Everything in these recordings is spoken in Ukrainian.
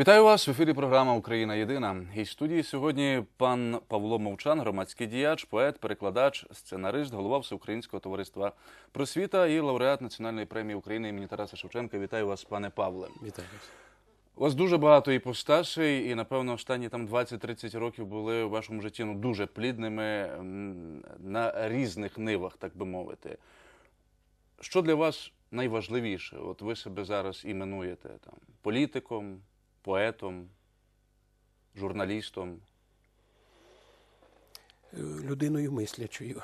Вітаю вас в ефірі. Програма Україна Єдина. І студії сьогодні пан Павло Мовчан, громадський діяч, поет, перекладач, сценарист, голова Всеукраїнського товариства просвіта і лауреат Національної премії України імені Тараса Шевченка. Вітаю вас, пане Павле. Вітаю вас. У вас дуже багато іпостасей, і напевно останні там 20-30 років були у вашому житті ну дуже плідними на різних нивах, так би мовити. Що для вас найважливіше? От ви себе зараз іменуєте там політиком, поетом, журналістом. Е, Людиною мислячою.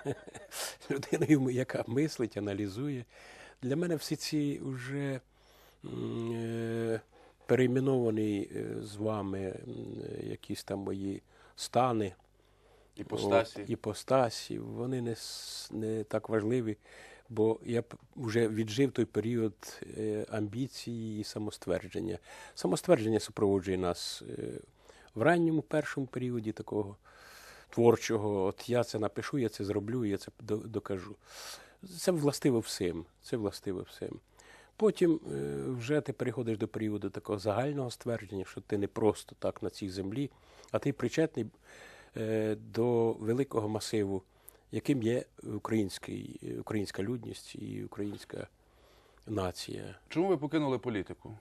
Людиною, яка мислить, аналізує. Для мене всі ці вже е, перейменовані е, з вами якісь там мої стани. Іпостасі. От, іпостасі, вони не, не так важливі, бо я вже віджив той період е, амбіції і самоствердження. Самоствердження супроводжує нас е, в ранньому першому періоді такого творчого. От я це напишу, я це зроблю, я це докажу. Це властиво всім. Це властиво всім. Потім е, вже ти переходиш до періоду такого загального ствердження, що ти не просто так на цій землі, а ти причетний до великого масиву, яким є український, українська людність і українська нація. Чому ви покинули політику?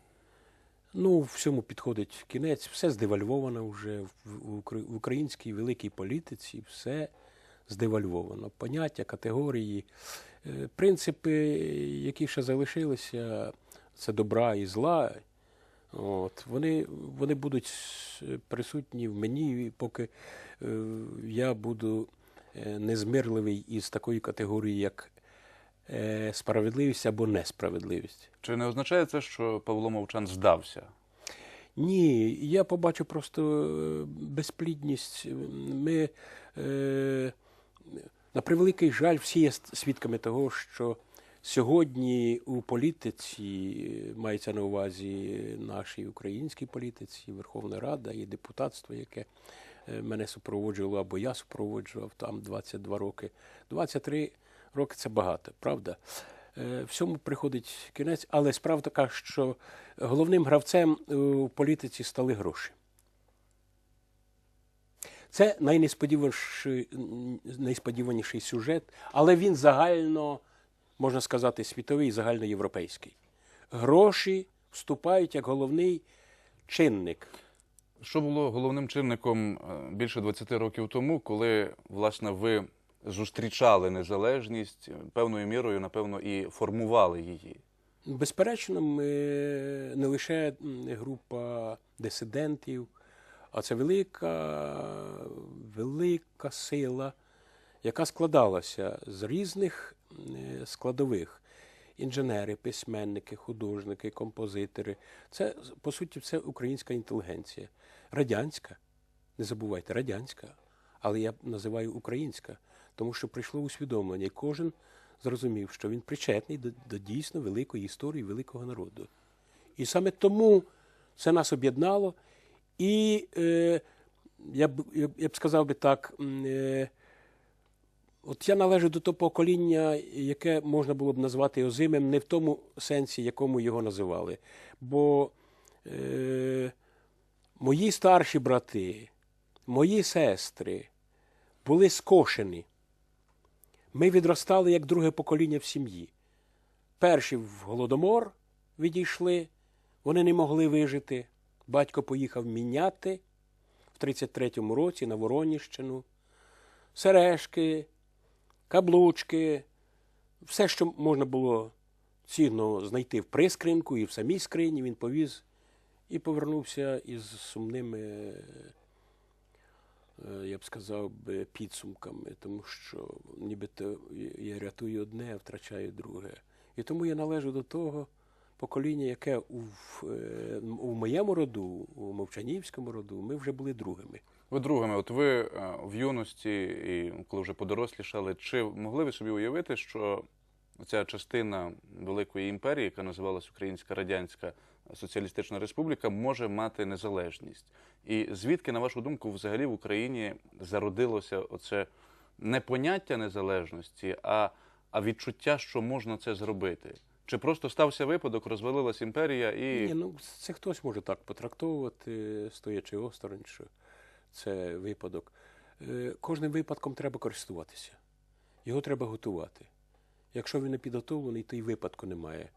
Ну, всьому підходить кінець, все здевальвовано вже в, в, укр- в українській великій політиці, все здевальвовано. Поняття, категорії, е, принципи, які ще залишилися, це добра і зла. От, вони, вони будуть присутні в мені, поки е, я буду незмирливий із такої категорії, як е, справедливість або несправедливість. Чи не означає це, що Павло Мовчан здався? Ні, я побачу просто е, безплідність. Ми, е, на превеликий жаль, всі є свідками того, що сьогодні у політиці, мається на увазі нашій українській політиці, Верховна Рада і депутатство, яке е, мене супроводжувало, або я супроводжував там 22 роки. 23 роки це багато, правда? Е, Всьому приходить кінець, але справа така, що головним гравцем е, у політиці стали гроші. Це найнесподіваніший, найсподіваніший сюжет, але він загально, можна сказати, світовий, загальноєвропейський. Гроші вступають як головний чинник. Що було головним чинником е, більше 20 років тому, коли власне ви зустрічали незалежність е, певною мірою, напевно, і формували її? Безперечно, ми не лише група дисидентів, а це велика, велика сила, яка складалася з різних е, складових. Інженери, письменники, художники, композитори. Це, по суті, це українська інтелігенція. Радянська, не забувайте, радянська, але я називаю українська, тому що прийшло усвідомлення, і кожен зрозумів, що він причетний до, до дійсно великої історії великого народу. І саме тому це нас об'єднало. І е, я, б, я, б- сказав би так. Е, От я належу до того покоління, яке можна було б назвати озимим, не в тому сенсі, якому його називали. Бо е, мої старші брати, мої сестри були скошені. Ми відростали як друге покоління в сім'ї. Перші в голодомор відійшли, вони не могли вижити. Батько поїхав міняти в 33-му році на Вороніщину. Сережки, каблучки, все, що можна було цінно знайти в прискринку і в самій скрині, він повіз і повернувся із сумними, е, я б сказав, підсумками, тому що нібито я рятую одне, а втрачаю друге. І тому я належу до того покоління, яке у, е, у моєму роду, у Мовчанівському роду, ми вже були другими. Ви другими, от ви е, в юності і коли вже подорослішали, чи могли ви собі уявити, що ця частина великої імперії, яка називалась Українська Радянська Соціалістична Республіка, може мати незалежність? І звідки, на вашу думку, взагалі в Україні зародилося оце не поняття незалежності, а, а відчуття, що можна це зробити? Чи просто стався випадок, розвалилась імперія і. Ні, ну це хтось може так потрактовувати, стоячи осторонь, що це випадок. Е, Кожним випадком треба користуватися. Його треба готувати. Якщо він не підготовлений, то й випадку немає.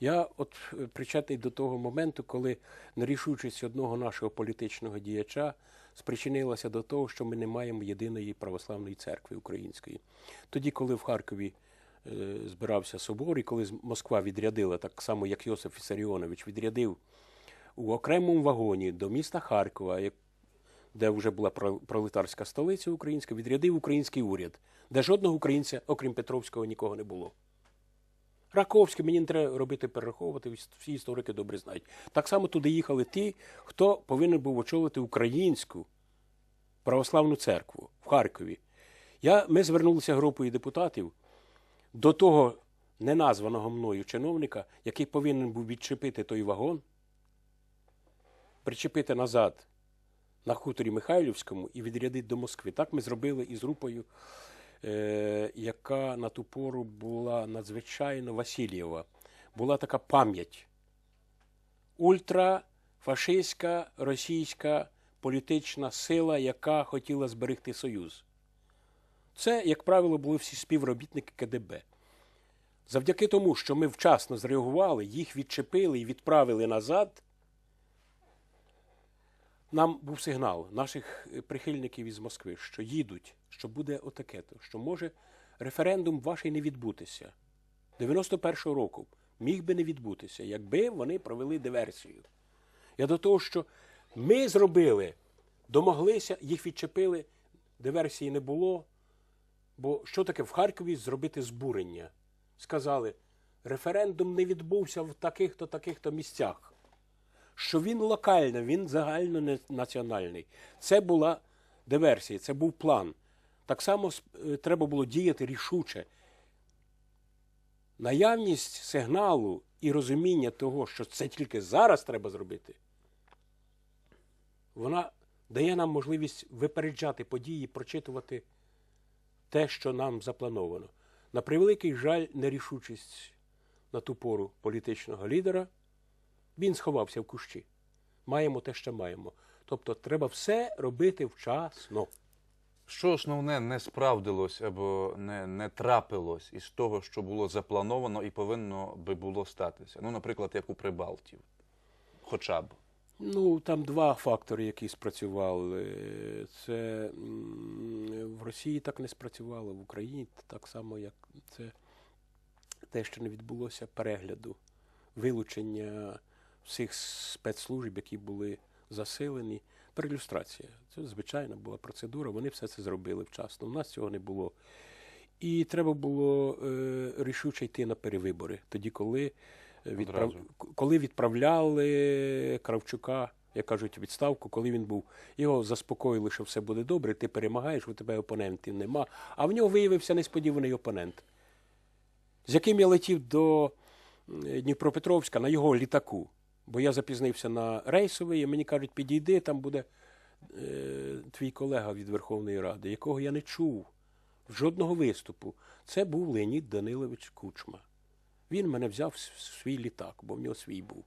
Я от е, причетний до того моменту, коли нерішучість одного нашого політичного діяча спричинилася до того, що ми не маємо єдиної православної церкви української. Тоді, коли в Харкові е, збирався собор, і коли Москва відрядила, так само як Йосиф Вісаріонович відрядив у окремому вагоні до міста Харкова, де вже була пролетарська столиця українська, відрядив український уряд, де жодного українця, окрім Петровського, нікого не було. Раковський, мені не треба робити перераховувати, всі історики добре знають. Так само туди їхали ті, хто повинен був очолити українську православну церкву в Харкові. Я, ми звернулися групою депутатів до того неназваного мною чиновника, який повинен був відчепити той вагон, причепити назад на хуторі Михайлівському і відрядити до Москви. Так ми зробили із групою, е, яка на ту пору була надзвичайно Васильєва. Була така пам'ять. Ультрафашистська російська політична сила, яка хотіла зберегти Союз. Це, як правило, були всі співробітники КДБ. Завдяки тому, що ми вчасно зреагували, їх відчепили і відправили назад, нам був сигнал наших е, прихильників із Москви, що їдуть, що буде отаке-то, що може референдум ваш і не відбутися. 91-го року міг би не відбутися, якби вони провели диверсію. Я до того, що ми зробили, домоглися, їх відчепили, диверсії не було. Бо що таке в Харкові зробити збурення? Сказали, референдум не відбувся в таких-то, таких-то місцях. Що він локальний, він загальнонаціональний. Це була диверсія, це був план. Так само е, треба було діяти рішуче. Наявність сигналу і розуміння того, що це тільки зараз треба зробити, вона дає нам можливість випереджати події, прочитувати те, що нам заплановано. На превеликий жаль, нерішучість на ту пору політичного лідера, він сховався в кущі. Маємо те, що маємо. Тобто треба все робити вчасно. Що основне не справдилось або не, не трапилось із того, що було заплановано і повинно би було статися? Ну, наприклад, як у Прибалтів. Хоча б. Ну, там два фактори, які спрацювали. Це в Росії так не спрацювало, в Україні так само, як це те, що не відбулося перегляду, вилучення всіх спецслужб, які були засилені. Перелюстрація. Це звичайна була процедура, вони все це зробили вчасно. У нас цього не було. І треба було е, рішуче йти на перевибори, тоді, коли, е, відправ... Коли відправляли Кравчука, як кажуть, відставку, коли він був, його заспокоїли, що все буде добре, ти перемагаєш, у тебе опонентів нема. А в нього виявився несподіваний опонент, з яким я летів до Дніпропетровська на його літаку. Бо я запізнився на рейсовий, і мені кажуть, підійди, там буде е, твій колега від Верховної Ради, якого я не чув жодного виступу. Це був Леонід Данилович Кучма. Він мене взяв в свій літак, бо в нього свій був,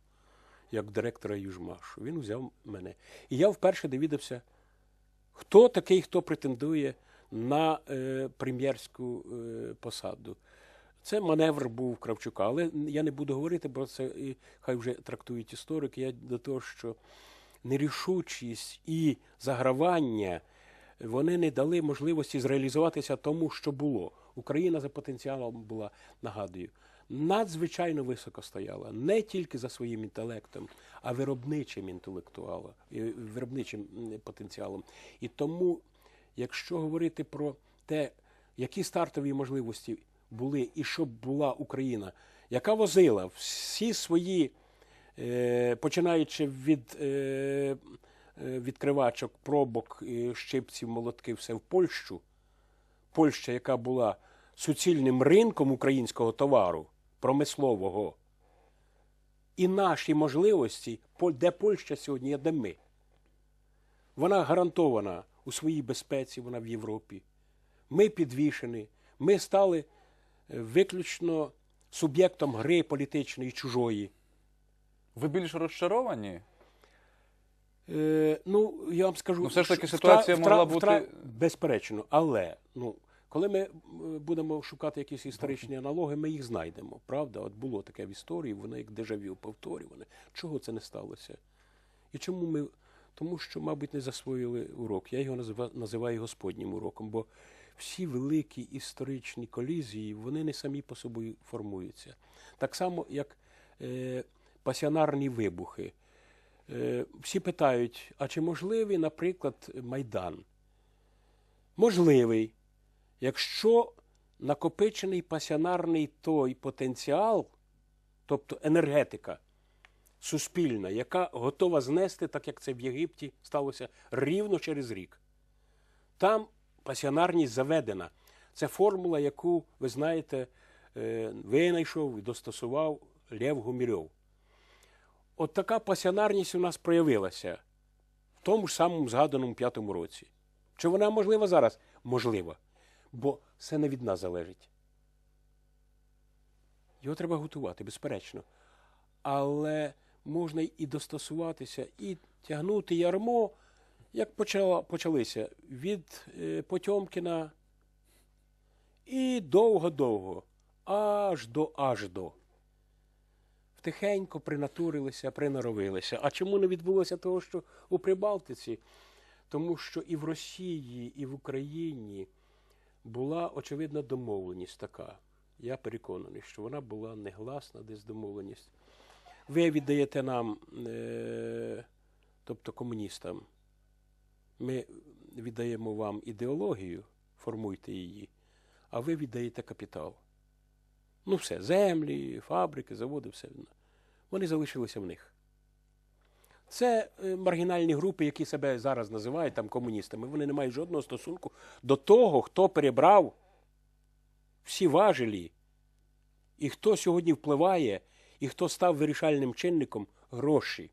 як директора Южмашу. Він взяв мене. І я вперше довідався, хто такий, хто претендує на е, прем'єрську е, посаду. Це маневр був Кравчука, але я не буду говорити, бо це і хай вже трактують історики. Я до того, що нерішучість і загравання вони не дали можливості зреалізуватися тому, що було. Україна за потенціалом була, нагадую, надзвичайно високо стояла не тільки за своїм інтелектом, а виробничим інтелектуалом, виробничим потенціалом. І тому, якщо говорити про те, які стартові можливості були, і щоб була Україна, яка возила всі свої, е, починаючи від е, е, відкривачок, пробок, щипців, молотків, все в Польщу, Польща, яка була суцільним ринком українського товару, промислового, і наші можливості, де Польща сьогодні, є де ми. Вона гарантована у своїй безпеці, вона в Європі. Ми підвішені, ми стали виключно суб'єктом гри політичної чужої. Ви більш розчаровані? Е, ну, я вам скажу, Ну, все ж таки ситуація могла втра- бути- безперечно. Але ну, коли ми е, будемо шукати якісь історичні аналоги, ми їх знайдемо. Правда? От було таке в історії, воно як дежавю повторюване. Чого це не сталося? І чому ми. Тому що, мабуть, не засвоїли урок. Я його назива- називаю Господнім уроком, бо всі великі історичні колізії, вони не самі по собі формуються. Так само, як е, пасіонарні вибухи. Е, всі питають, а чи можливий, наприклад, Майдан? Можливий, якщо накопичений пасіонарний той потенціал, тобто енергетика суспільна, яка готова знести, так як це в Єгипті сталося рівно через рік. Там пасіонарність заведена. Це формула, яку, ви знаєте, е, винайшов і достосував Лев Гумільов. От така пасіонарність у нас проявилася в тому ж самому згаданому п'ятому році. Чи вона можлива зараз? Можлива. Бо все не від нас залежить. Його треба готувати, безперечно. Але можна і достосуватися, і тягнути ярмо, як почала, почалися від е, Потьомкіна і довго-довго, аж до аж до. Втихенько принатурилися, приноровилися. А чому не відбулося того, що у Прибалтиці? Тому що і в Росії, і в Україні була очевидна домовленість така. Я переконаний, що вона була негласна десь домовленість. Ви віддаєте нам, е, тобто комуністам, ми віддаємо вам ідеологію, формуйте її, а ви віддаєте капітал. Ну, все, землі, фабрики, заводи, все. Вони залишилися в них. Це е, маргінальні групи, які себе зараз називають там комуністами. Вони не мають жодного стосунку до того, хто перебрав всі важелі, і хто сьогодні впливає, і хто став вирішальним чинником гроші.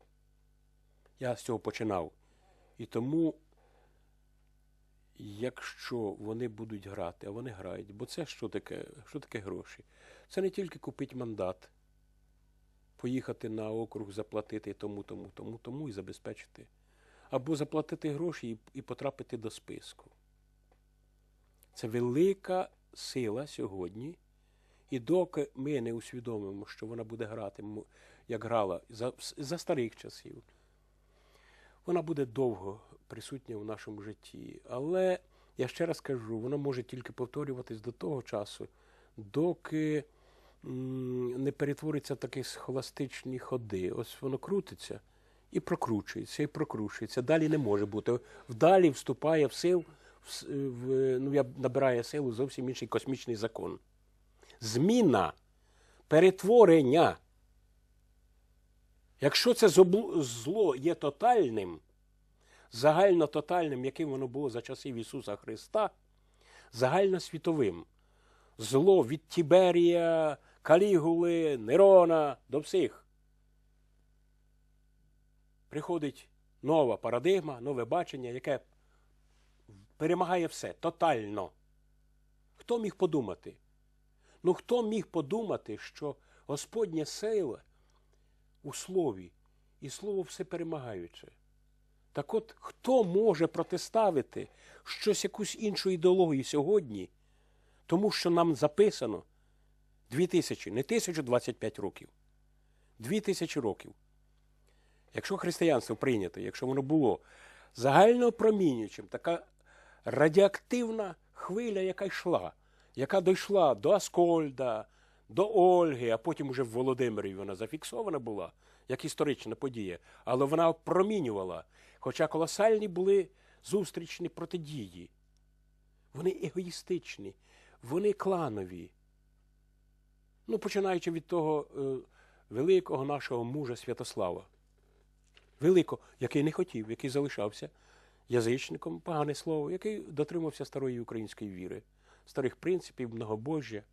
Я з цього починав. І тому, якщо вони будуть грати, а вони грають, бо це що таке, що таке гроші? Це не тільки купити мандат, поїхати на округ, заплатити тому, тому, тому, тому і забезпечити. Або заплатити гроші і, і потрапити до списку. Це велика сила сьогодні. І доки ми не усвідомимо, що вона буде грати, як грала за, за старих часів, вона буде довго присутня в нашому житті. Але я ще раз кажу, вона може тільки повторюватись до того часу, доки не перетвориться в такі схоластичні ходи. Ось воно крутиться і прокручується, і прокручується. Далі не може бути. Вдалі вступає в сил, в, ну, я набирає силу зовсім інший космічний закон. Зміна, перетворення. Якщо це зло є тотальним, загальнототальним, яким воно було за часів Ісуса Христа, загальносвітовим. Зло від Тіберія, Калігули, Нерона до всіх. Приходить нова парадигма, нове бачення, яке перемагає все тотально. Хто міг подумати? Ну хто міг подумати, що Господня сила у слові, і слово все перемагаюче? Так от, хто може протиставити щось якусь іншу ідеологію сьогодні, тому що нам записано 2000, не 1025 років, 2000 років. Якщо християнство прийнято, якщо воно було загальнопромінюючим, така радіоактивна хвиля, яка йшла, яка дійшла до Аскольда, до Ольги, а потім уже в Володимирі вона зафіксована була, як історична подія, але вона промінювала. Хоча колосальні були зустрічні протидії. Вони егоїстичні, вони кланові. Ну, починаючи від того е, великого нашого мужа Святослава. Великого, який не хотів, який залишався язичником, погане слово, який дотримався старої української віри, старих принципів, многобожжя.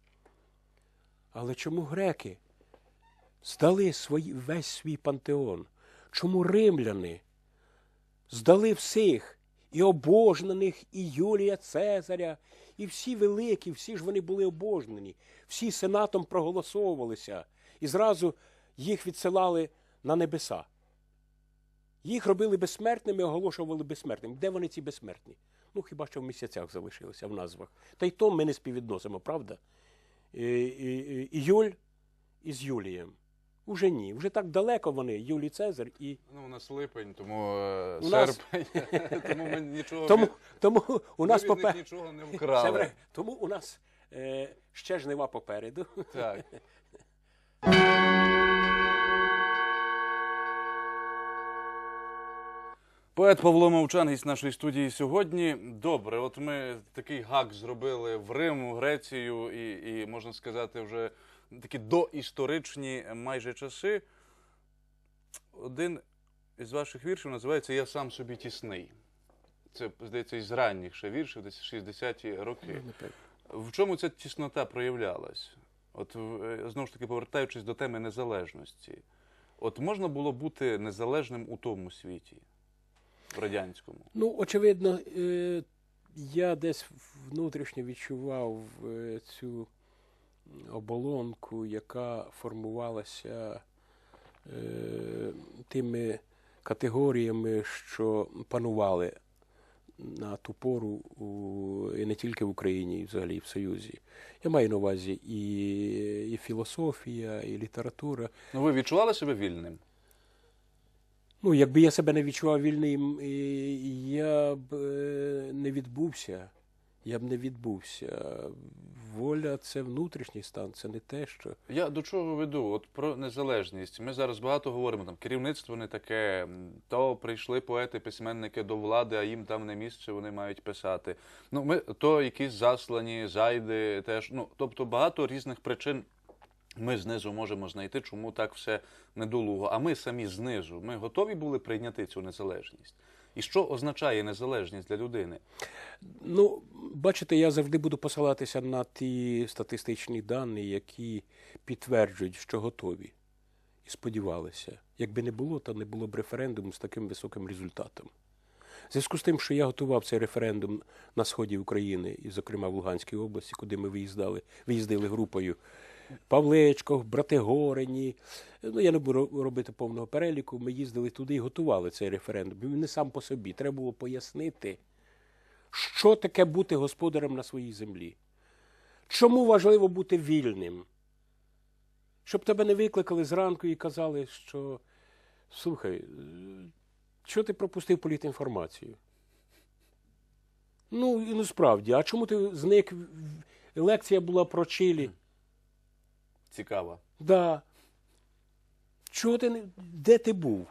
Але чому греки здали свої, весь свій пантеон? Чому римляни здали всіх і обожнених, і Юлія Цезаря, і всі великі, всі ж вони були обожнені, всі сенатом проголосовувалися, і зразу їх відсилали на небеса. Їх робили безсмертними, оголошували безсмертними. Де вони ці безсмертні? Ну, хіба що в місяцях залишилися в назвах. Та й то ми не співвідносимо, правда? І, і, і, і Юль із Юлієм. Уже ні. Вже так далеко вони, Юлій Цезар і. Ну, у нас липень, тому е, У нас- серпень, тому ми нічого Тому, від- тому у ми нас від них попер... нічого не Це вкрали. вре- Тому у нас е, ще жнива попереду. Так. Поет Павло Мовчан, гість нашої студії сьогодні. Добре, от ми такий гак зробили в Рим, в Грецію і, і можна сказати, вже такі доісторичні майже часи. Один із ваших віршів називається Я сам собі тісний. Це, здається, із ранніх ще віршів, десь 60-ті роки. В чому ця тіснота проявлялась? От е, знову ж таки, повертаючись до теми незалежності, от можна було бути незалежним у тому світі, в радянському. Ну, очевидно, е, я десь внутрішньо відчував е, цю оболонку, яка формувалася е, тими категоріями, що панували на ту пору у, і не тільки в Україні, і взагалі в Союзі. Я маю на увазі і, і філософія, і література. Ну, ви відчували себе вільним? Ну, якби я себе не відчував вільним, я б е, не відбувся. Я б не відбувся. Воля це внутрішній стан, це не те, що. Я до чого веду? От про незалежність. Ми зараз багато говоримо там керівництво не таке, то прийшли поети, письменники до влади, а їм там не місце, вони мають писати. Ну, ми то якісь заслані, зайди теж. Ну, тобто багато різних причин ми знизу можемо знайти, чому так все недолуго. А ми самі знизу. Ми готові були прийняти цю незалежність. І що означає незалежність для людини? Ну, бачите, я завжди буду посилатися на ті статистичні дані, які підтверджують, що готові. І сподівалися. Якби не було, то не було б референдуму з таким високим результатом. В зв'язку з тим, що я готував цей референдум на сході України, і, зокрема, в Луганській області, куди ми виїздали, виїздили групою Павлечко, Братигорені. Ну, я не буду робити повного переліку. Ми їздили туди і готували цей референдум. Він не сам по собі. Треба було пояснити, що таке бути господарем на своїй землі. Чому важливо бути вільним? Щоб тебе не викликали зранку і казали, що слухай, що ти пропустив політінформацію? Ну, і ну справді, а чому ти зник? Лекція була про Чилі. Цікаво. Да. Чого ти не. Де ти був?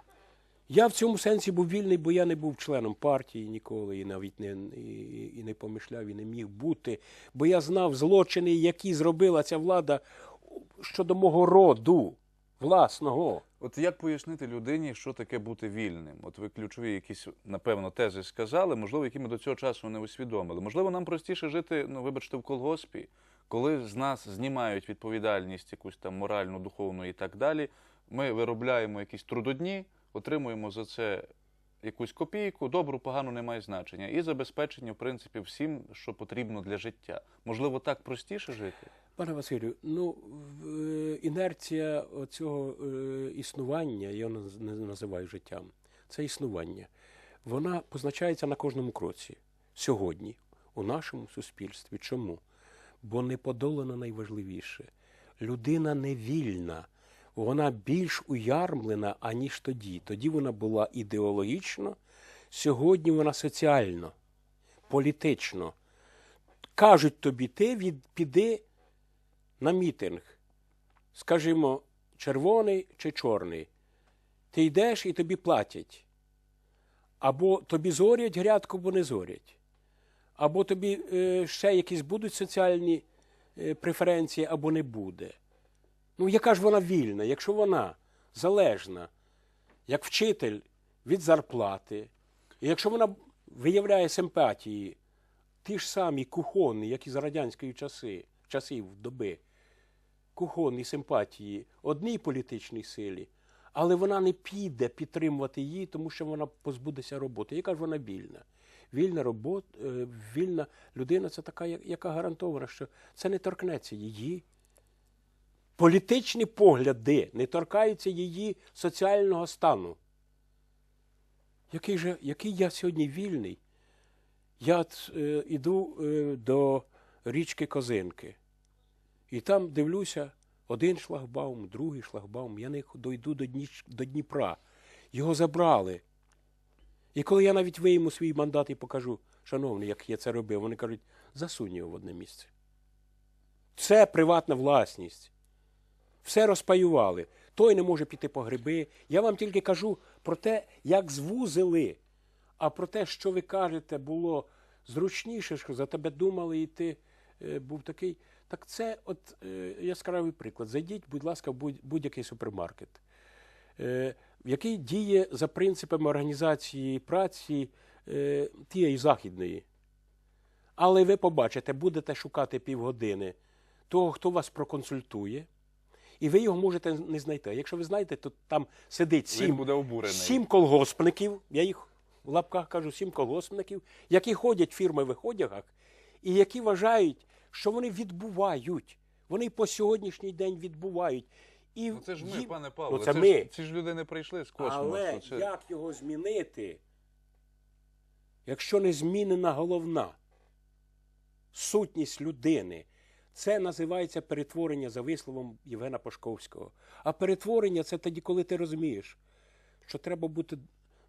Я в цьому сенсі був вільний, бо я не був членом партії ніколи і навіть не, і, і не помишляв, і не міг бути. Бо я знав злочини, які зробила ця влада щодо мого роду власного. От як пояснити людині, що таке бути вільним? От ви ключові якісь, напевно, тези сказали, можливо, які ми до цього часу не усвідомили. Можливо, нам простіше жити, ну вибачте, в колгоспі, коли з нас знімають відповідальність, якусь там моральну, духовну і так далі. Ми виробляємо якісь трудодні, отримуємо за це якусь копійку, добру, погану не має значення. І забезпечення, в принципі, всім, що потрібно для життя. Можливо, так простіше жити? Пане Василю, ну е, інерція цього існування, я не називаю життям, це існування. Вона позначається на кожному кроці сьогодні, у нашому суспільстві. Чому? Бо не подолано найважливіше. Людина не вільна, вона більш уярмлена, аніж тоді. Тоді вона була ідеологічно, сьогодні вона соціально, політично. Кажуть тобі, ти від, піди на мітинг, скажімо, червоний чи чорний, ти йдеш і тобі платять. Або тобі зорять грядку, або не зорять. Або тобі е, ще якісь будуть соціальні е, преференції, або не буде. Ну, яка ж вона вільна, якщо вона залежна, як вчитель від зарплати, і якщо вона виявляє симпатії, ті ж самі кухонні, як і за радянської часи, часів доби, кухонні симпатії одній політичній силі, але вона не піде підтримувати її, тому що вона позбудеться роботи. Яка ж вона вільна? Вільна робота, вільна людина це така, яка гарантована, що це не торкнеться її. Політичні погляди не торкаються її соціального стану. Який, же, який я сьогодні вільний? Я е, іду е, до річки Козинки. І там дивлюся один шлагбаум, другий шлагбаум. Я не дойду до Дніпра. Його забрали. І коли я навіть вийму свій мандат і покажу, шановний, як я це робив, вони кажуть, засунь його в одне місце. Це приватна власність. Все розпаювали. Той не може піти по гриби. Я вам тільки кажу про те, як звузили. А про те, що ви кажете, було зручніше, що за тебе думали, і ти е, був такий. Так це от е, яскравий приклад. Зайдіть, будь ласка, в будь- будь-який супермаркет, е, який діє за принципами організації праці е, тієї західної. Але ви побачите, будете шукати півгодини того, хто вас проконсультує, і ви його можете не знайти. Якщо ви знаєте, то там сидить сім, буде сім колгоспників, я їх в лапках кажу, сім колгоспників, які ходять в фірмових одягах, і які вважають, що вони відбувають. Вони по сьогоднішній день відбувають. І Ну, це ж ми, їм- пане Павло. Ну, це це ми. Ж, ці ж люди не прийшли з космосу. Але це... як його змінити, якщо не змінена головна сутність людини? Це називається перетворення за висловом Євгена Пашковського. А перетворення це тоді, коли ти розумієш, що треба бути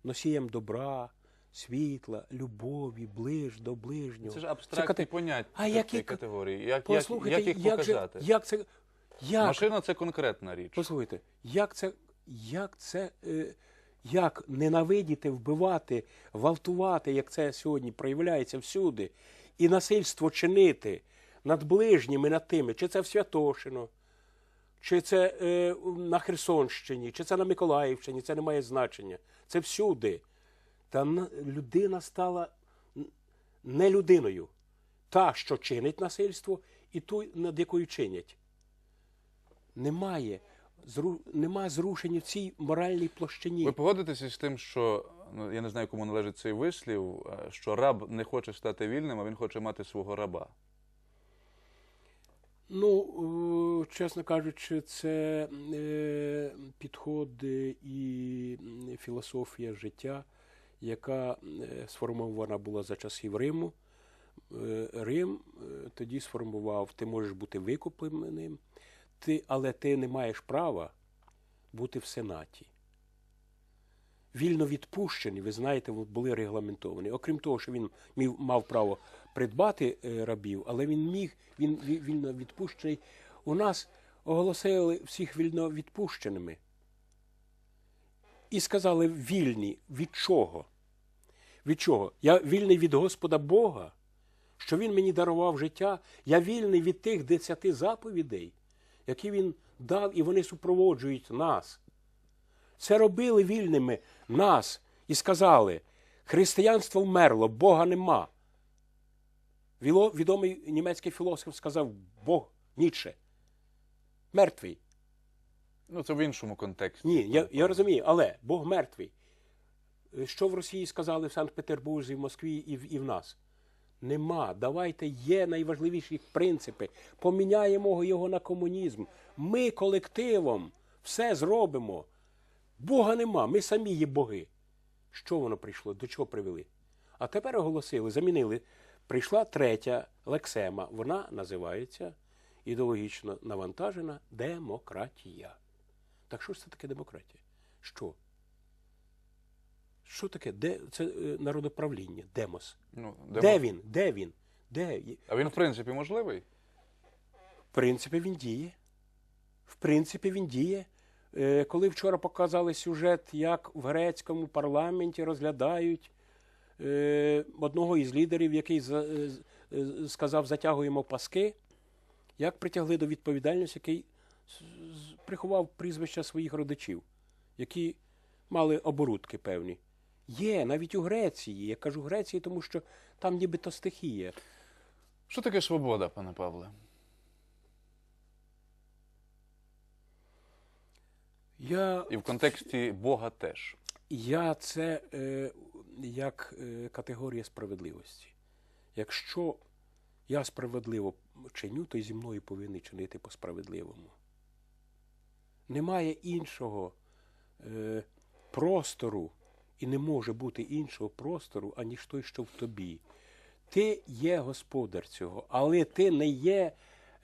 носієм добра, світла, любові, ближ до ближнього. Це ж абстрактні кате- поняття А які категорії. Як, як, Послухайте, як їх як, же, показати? як це. Як? Машина це конкретна річ. Послухайте, як це, як це, е, як ненавидіти, вбивати, гвалтувати, як це сьогодні проявляється всюди, і насильство чинити над ближніми, над тими, чи це в Святошино, чи це е, на Херсонщині, чи це на Миколаївщині, це не має значення. Це всюди. Та людина стала не людиною. Та, що чинить насильство, і ту, над якою чинять немає, зру, немає зрушень в цій моральній площині. Ви погодитеся з тим, що ну я не знаю, кому належить цей вислів, е, що раб не хоче стати вільним, а він хоче мати свого раба. Ну, е, чесно кажучи, це е, підходи і філософія життя, яка сформована була за часів Риму. Рим тоді сформував, ти можеш бути викупленим, ти, але ти не маєш права бути в Сенаті. Вільно відпущені, ви знаєте, були регламентовані. Окрім того, що він мав право придбати е, рабів, але він міг, він вільно відпущений. У нас оголосили всіх вільно відпущеними. І сказали вільні. Від чого? Від чого? Я вільний від Господа Бога, що Він мені дарував життя. Я вільний від тих десяти заповідей, які Він дав, і вони супроводжують нас. Це робили вільними нас і сказали: християнство вмерло, Бога нема. Відомий німецький філософ сказав Бог Ніцше. Мертвий. Ну це в іншому контексті. Ні, я, я розумію, але Бог мертвий. Що в Росії сказали в Санкт-Петербурзі, в Москві і в, і в нас? Нема. Давайте є найважливіші принципи. Поміняємо його на комунізм. Ми колективом все зробимо. Бога нема, ми самі є боги. Що воно прийшло? До чого привели? А тепер оголосили, замінили. Прийшла третя лексема. Вона називається ідеологічно навантажена демократія. Так що ж це таке демократія? Що? Що таке? Де це е, народоправління? Демос. Ну, Де, він? Де він? Де? А він, в принципі, можливий? В принципі, він діє. В принципі, він діє. Е, Коли вчора показали сюжет, як в грецькому парламенті розглядають е, одного із лідерів, який за- сказав, затягуємо паски, як притягли до відповідальності, який приховав прізвища своїх родичів, які мали оборудки певні. Є навіть у Греції. Я кажу Греції, тому що там нібито стихія. Що таке свобода, пане Павле? Я І в контексті Бога теж. Я це е, як е, категорія справедливості. Якщо я справедливо чиню, то й зі мною повинні чинити по-справедливому. Немає іншого е, простору, і не може бути іншого простору, аніж той, що в тобі. Ти є господар цього, але ти не є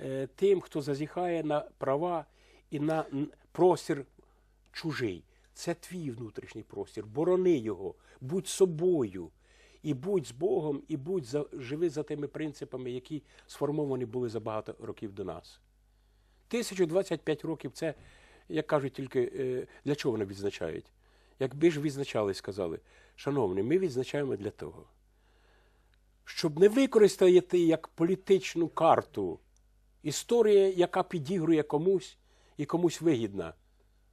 е, тим, хто зазіхає на права і на простір чужий. Це твій внутрішній простір. Борони його, будь собою. І будь з Богом, і будь за, живи за тими принципами, які сформовані були за багато років до нас. 1025 років це, як кажуть, тільки е, для чого вони відзначають? Якби ж відзначали, сказали, шановні, ми відзначаємо для того, щоб не використати як політичну карту історія, яка підігрує комусь і комусь вигідна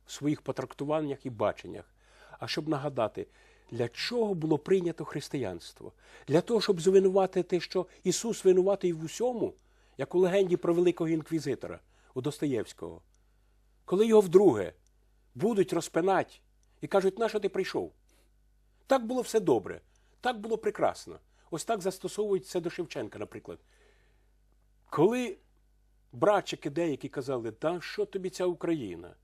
в своїх потрактуваннях і баченнях, а щоб нагадати, для чого було прийнято християнство? Для того, щоб звинуватити, що Ісус винуватий в усьому, як у легенді про великого інквізитора у Достоєвського. Коли його вдруге будуть розпинати і кажуть, на що ти прийшов? Так було все добре, так було прекрасно. Ось так застосовують це до Шевченка, наприклад. Коли братчики деякі казали, та що тобі ця Україна?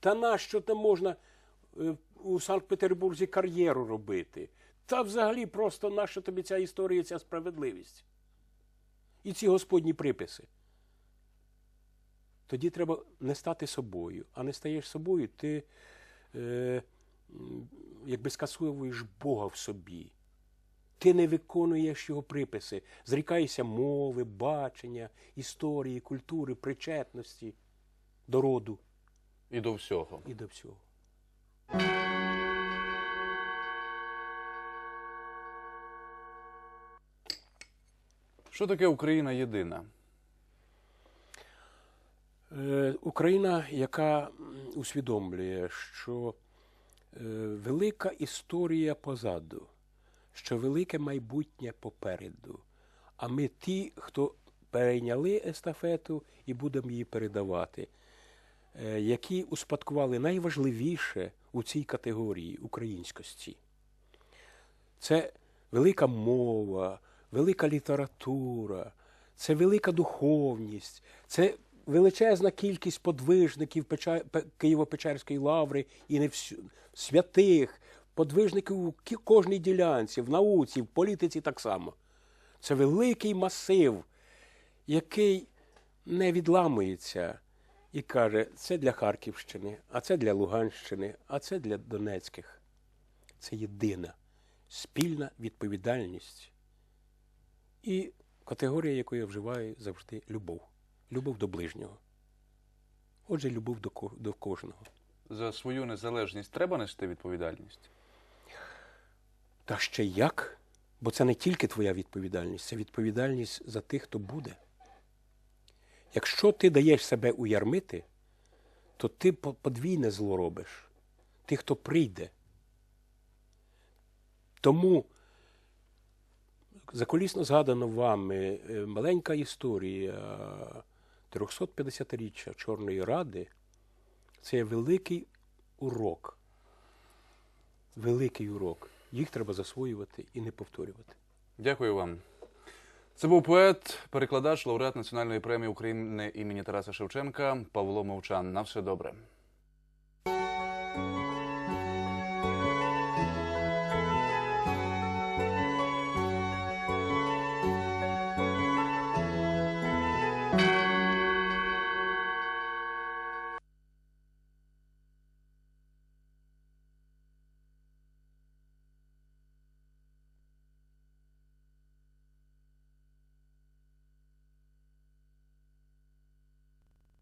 Та нащо там можна е, у Санкт-Петербурзі кар'єру робити? Та взагалі просто нащо тобі ця історія, ця справедливість? І ці господні приписи. Тоді треба не стати собою, а не стаєш собою, ти якби скасовуєш Бога в собі. Ти не виконуєш його приписи, зрікаєшся мови, бачення, історії, культури, причетності до роду І до всього. і до всього. Що таке Україна єдина? Е, Україна, яка усвідомлює, що е, велика історія позаду, що велике майбутнє попереду. А ми ті, хто перейняли естафету і будемо її передавати, е, які успадкували найважливіше у цій категорії українськості. Це велика мова, велика література, це велика духовність, це величезна кількість подвижників Києво-Печерської лаври і не всю, святих, подвижників у кожній ділянці, в науці, в політиці так само. Це великий масив, який не відламується і каже, це для Харківщини, а це для Луганщини, а це для Донецьких. Це єдина спільна відповідальність і категорія, яку я вживаю завжди любов. Любов до ближнього. Отже, любов до, ко- до кожного. За свою незалежність треба нести відповідальність? Та ще як? Бо це не тільки твоя відповідальність, це відповідальність за тих, хто буде. Якщо ти даєш себе уярмити, то ти подвійне зло робиш. Ти, хто прийде. Тому заколісно згадано вами е, маленька історія 350-річчя Чорної Ради це є великий урок. Великий урок. Їх треба засвоювати і не повторювати. Дякую вам. Це був поет, перекладач, лауреат Національної премії України імені Тараса Шевченка Павло Мовчан. На все добре.